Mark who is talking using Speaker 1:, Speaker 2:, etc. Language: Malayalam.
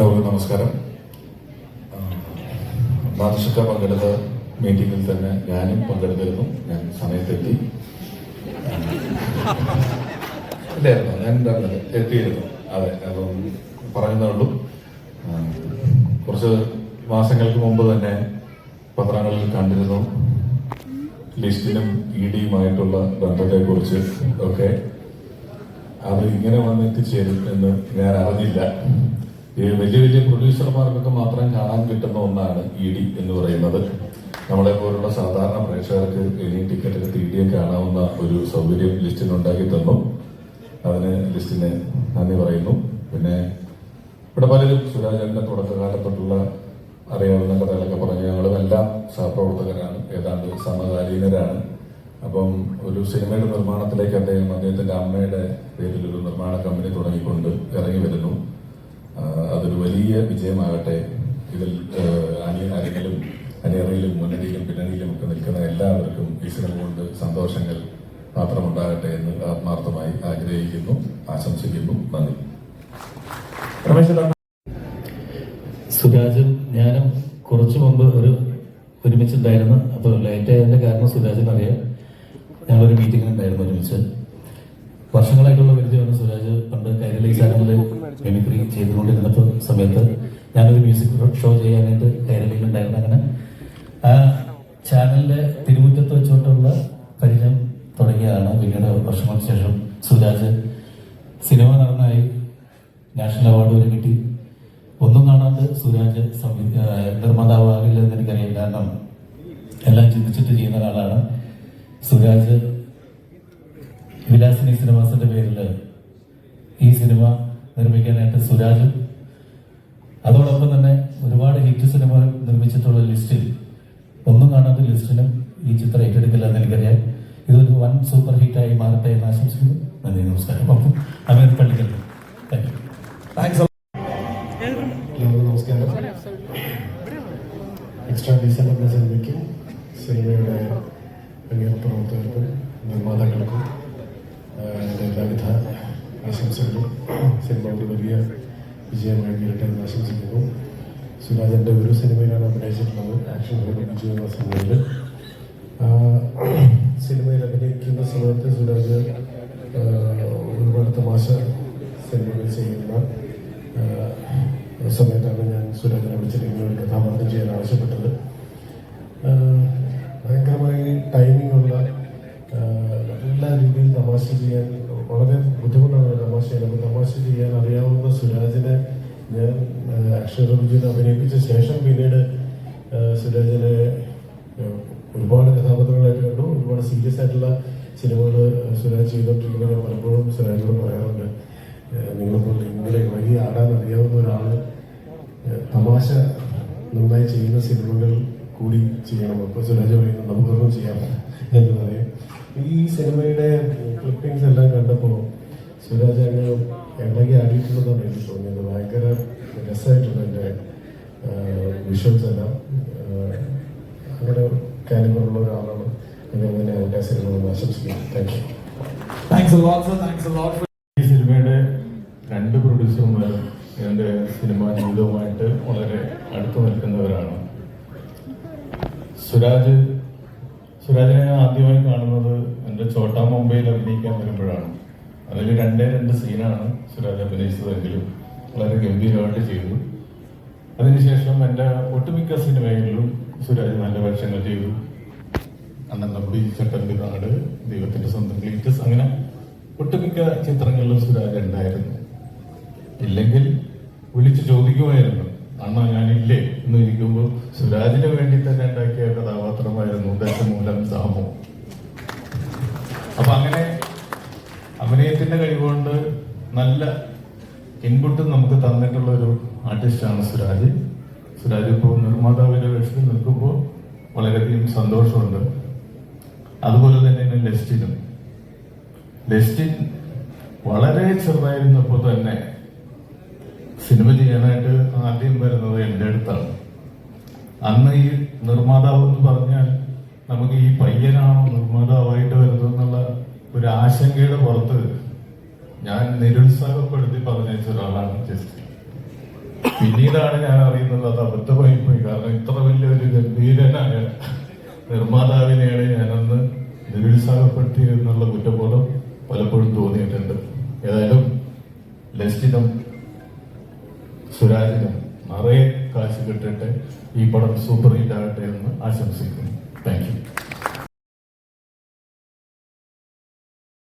Speaker 1: എല്ലാവർക്കും നമസ്കാരം. നാദൃശക്ക പങ്കെടുത്ത മീറ്റിംഗിൽ തന്നെ ഞാനും പങ്കെടുത്തിരുന്നു. ഞാൻ സമയത്തെത്തി. ഇല്ലായിരുന്നു? ഞാൻ എത്തിയിരുന്നു. അതെ അപ്പം പറയുന്നുള്ളൂ കുറച്ച് മാസങ്ങൾക്ക് മുമ്പ് തന്നെ പത്രങ്ങളിൽ കണ്ടിരുന്നു. ലിസ്റ്റിനും ഇ ഡിയുമായിട്ടുള്ള ബന്ധത്തെക്കുറിച്ച് ഒക്കെ. അത് ഇങ്ങനെ വന്നെത്തിച്ചേരും എന്ന് ഞാൻ അറിഞ്ഞില്ല. വലിയ വലിയ പ്രൊഡ്യൂസർമാർക്കൊക്കെ മാത്രം കാണാൻ കിട്ടുന്ന ഒന്നാണ് ഇ ഡി എന്ന് പറയുന്നത്. നമ്മളെ പോലുള്ള സാധാരണ പ്രേക്ഷകർക്ക് എനി ടിക്കറ്റ് എടുത്ത് ഇ കാണാവുന്ന ഒരു സൗകര്യം ലിസ്റ്റിന് ഉണ്ടാക്കി തന്നു. അതിന് ലിസ്റ്റിന് നന്ദി പറയുന്നു. പിന്നെ ഇവിടെ പലരും സുരാജന്റെ തുടക്കകാലത്തൊട്ടുള്ള അറിയാവുന്ന കഥകളൊക്കെ പറഞ്ഞു. ഞങ്ങളും എല്ലാം സഹപ്രവർത്തകരാണ് ഏതാണ്ട് സമകാലീനരാണ്. അപ്പം ഒരു സിനിമയുടെ നിർമ്മാണത്തിലേക്ക് അദ്ദേഹം അദ്ദേഹത്തിന്റെ അമ്മയുടെ പേരിൽ ഒരു നിർമ്മാണ കമ്പനി തുടങ്ങിക്കൊണ്ട് ഇറങ്ങി വരുന്നു വലിയ വിജയമാകട്ടെ. ഇതിൽ അണി അരങ്ങിലും അണിയറയിലും മുന്നണിയിലും പിന്നണിയിലും ഒക്കെ നിൽക്കുന്ന എല്ലാവർക്കും ഈ സിനിമ കൊണ്ട് സന്തോഷങ്ങൾ മാത്രമുണ്ടാകട്ടെ എന്ന് ആത്മാർത്ഥമായി ആഗ്രഹിക്കുന്നു ആശംസിക്കുന്നു. നന്ദി.
Speaker 2: സുരാജും ഞാനും കുറച്ചു മുമ്പ് ഒരു ഒരുമിച്ചുണ്ടായിരുന്നു അപ്പോൾ ലേറ്റ് ആയതിന്റെ കാരണം സുരാജിനറിയാം. ഞങ്ങളൊരു മീറ്റിംഗിൽ ഉണ്ടായിരുന്നു ഒരുമിച്ച്. വർഷങ്ങളായിട്ടുള്ള പരിചയമാണ് സുരാജ്. പണ്ട് കൈരളി ചാനലിൽ മിമിക്രി ചെയ്തുകൊണ്ടിരുന്നപ്പോൾ സമയത്ത് ഞാനൊരു മ്യൂസിക് ഷോ ചെയ്യാനായിട്ട് കൈരളിയിലുണ്ടായിരുന്നു അങ്ങനെ. ആ ചാനലിന്റെ തിരുമുറ്റത്ത് വെച്ചുകൊണ്ടുള്ള പരിചയം തുടങ്ങിയതാണ്. പിന്നീട് വർഷങ്ങൾക്ക് ശേഷം സുരാജ് സിനിമ നടനായി നാഷണൽ അവാർഡ് വരെ കിട്ടി. ഒന്നും കാണാണ്ട് സുരാജ് സംവി- നിർമ്മാതാവാകില്ലെന്ന് എനിക്കറിയാം കാരണം എല്ലാം ചിന്തിച്ചിട്ട് ചെയ്യുന്ന ഒരാളാണ് സുരാജ്. വിലാസിനി സിനിമാസിന്റെ പേരിൽ ഈ സിനിമ നിർമ്മിക്കാനായിട്ട് സുരാജും അതോടൊപ്പം തന്നെ ഒരുപാട് ഹിറ്റ് സിനിമകൾ നിർമ്മിച്ചിട്ടുള്ള ലിസ്റ്റിൽ ഒന്നും കാണാത്ത ലിസ്റ്റിനും ഈ ചിത്രം ഏറ്റെടുക്കില്ല എന്ന് എനിക്കറിയാം. ഇതൊരു വൺ സൂപ്പർ ഹിറ്റായി മാറട്ടെ എന്ന് ആശംസിക്കുന്നു. നന്ദി നമസ്കാരം. അപ്പം Ameer Pallikkal. Thank you
Speaker 1: thanks
Speaker 3: നമസ്കാരം. എക്സ്ട്രാ എന്ന സിനിമയ്ക്കും സിനിമയുടെ സിനിമ ഒരു വലിയ വിജയമായി തീരട്ടെ എന്ന് ആശംസിക്കുന്നു. സുരാജന്റെ ഒരു സിനിമയിലാണ് അഭിനയിച്ചിട്ടുള്ളത്. ആക്ഷൻ ഹീറോ എന്ന സിനിമയിൽ സിനിമയിൽ അഭിനയിക്കുന്ന സമയത്ത് സുരാജ് ഒരുപാട് തമാശ സിനിമകൾ ചെയ്യുന്ന സമയത്താണ് ഞാൻ സുരാജിനെ വിളിച്ചിട്ട് ഇങ്ങനെ കഥാപാത്രം ചെയ്യാൻ ആവശ്യപ്പെട്ടത്. ബുദ്ധിമുട്ടാണ് തമാശ ചെയ്യാൻ അറിയാവുന്ന സുരാജിനെ ഞാൻ അക്ഷരവിജയനെ അഭിനയിപ്പിച്ച ശേഷം പിന്നീട് സുരാജിനെ ഒരുപാട് കഥാപാത്രങ്ങളായിട്ട് കണ്ടു. ഒരുപാട് സീരിയസ് ആയിട്ടുള്ള സിനിമകൾ സുരാജ് ചെയ്തുകൊണ്ടിരിക്കുമ്പോൾ ഞാൻ പലപ്പോഴും സുരാജിനോട് പറയാറുണ്ട്. നിങ്ങളിപ്പോൾ ഇങ്ങനെ വഴി ആടാൻ അറിയാവുന്ന ഒരാൾ തമാശ നന്നായി ചെയ്യുന്ന സിനിമകൾ കൂടി ചെയ്യണം. അപ്പോൾ സുരാജ് പറയുന്നത് നമുക്കൊന്നും ചെയ്യാം എന്ന് പറയും. ഈ സിനിമയുടെ ക്ലിപ്പിങ്സ് എല്ലാം കണ്ടപ്പോൾ സുരാജ് അങ്ങ് ഇളകി ആടിയിട്ടുണ്ടെന്നാണ് എനിക്ക് തോന്നിയത്. ഭയങ്കര രസമായിട്ടുണ്ട് എന്റെ വിഷ്വൽസ് എല്ലാം അങ്ങനെ കാലിബറുള്ള ഒരാളാണ് അങ്ങനെ തന്നെ എന്റെ സിനിമ ആശംസിക്കുന്നു. Thank you
Speaker 1: thanks sir. Thanks a lot. for
Speaker 4: ഈ സിനിമയുടെ രണ്ട് പ്രൊഡ്യൂസർമാരും എന്റെ സിനിമാ ജീവിതവുമായിട്ട് വളരെ അടുത്ത് നിൽക്കുന്നവരാണ്. സുരാജ് സുരാജിനെ ഞാൻ ആദ്യമായി കാണുന്നത് എന്റെ ചോട്ടാ മുംബൈയിൽ അഭിനയിക്കാൻ വരുമ്പോഴാണ്. അതിൽ രണ്ടേ രണ്ട് സീനാണ് സുരാജ് അഭിനയിച്ചതെങ്കിലും വളരെ ഗംഭീരമായിട്ട് ചെയ്തു. അതിനുശേഷം എന്റെ ഒട്ടുമിക്ക സിനിമകളിലും സുരാജ് നല്ല വേഷങ്ങൾ ചെയ്തു. നമ്പി ചട്ടമ്പി നാട് ദൈവത്തിന്റെ സ്വന്തം ക്ലീറ്റസ് അങ്ങനെ ഒട്ടുമിക്ക ചിത്രങ്ങളിലും സുരാജ് ഉണ്ടായിരുന്നു. ഇല്ലെങ്കിൽ വിളിച്ചു ചോദിക്കുമായിരുന്നു അണ്ണ ഞാനില്ലേ? എന്ന് ഇരിക്കുമ്പോൾ സുരാജിന് വേണ്ടി തന്നെ ഉണ്ടാക്കിയ കഥാപാത്രമായിരുന്നു ദശമൂലം സാമോ. അപ്പൊ അങ്ങനെ അഭിനയത്തിന്റെ കഴിവുകൊണ്ട് നല്ല ഇൻപുട്ട് നമുക്ക് തന്നിട്ടുള്ള ഒരു ആർട്ടിസ്റ്റാണ് സുരാജ്. സുരാജ് ഇപ്പോൾ നിർമ്മാതാവിന്റെ വേഷത്തിൽ നിൽക്കുമ്പോൾ വളരെയധികം സന്തോഷമുണ്ട്. അതുപോലെ തന്നെ ലെസ്റ്റിനും. ലെസ്റ്റിൻ വളരെ ചെറുതായിരുന്നപ്പോൾ തന്നെ സിനിമ ചെയ്യാനായിട്ട് ആദ്യം വരുന്നത് എന്റെ അടുത്താണ്. അന്ന് ഈ നിർമ്മാതാവ് എന്ന് പറഞ്ഞാൽ നമുക്ക് ഈ പയ്യനാണോ നിർമ്മാതാവായിട്ട് വരുന്നത് എന്നുള്ള ഒരു ആശങ്കയുടെ പുറത്ത് ഞാൻ നിരുത്സാഹപ്പെടുത്തി പറഞ്ഞയച്ച ഒരാളാണ് ജസ്റ്റിൻ. പിന്നീടാണ് ഞാൻ അറിയുന്നത് അത് അബദ്ധമായി പോയി കാരണം ഇത്ര വലിയൊരു ഗംഭീരനായ നിർമ്മാതാവിനെയാണ് ഞാനന്ന് നിരുത്സാഹപ്പെടുത്തി എന്നുള്ള കുറ്റബോധം പലപ്പോഴും തോന്നിയിട്ടുണ്ട്. ഏതായാലും ലസ്റ്റിനും സുരാജിനും നിറയെ കാശ് കിട്ടട്ടെ ഈ പടം സൂപ്പർ ഹിറ്റ് ആകട്ടെ എന്ന് ആശംസിക്കുന്നു. Thank you.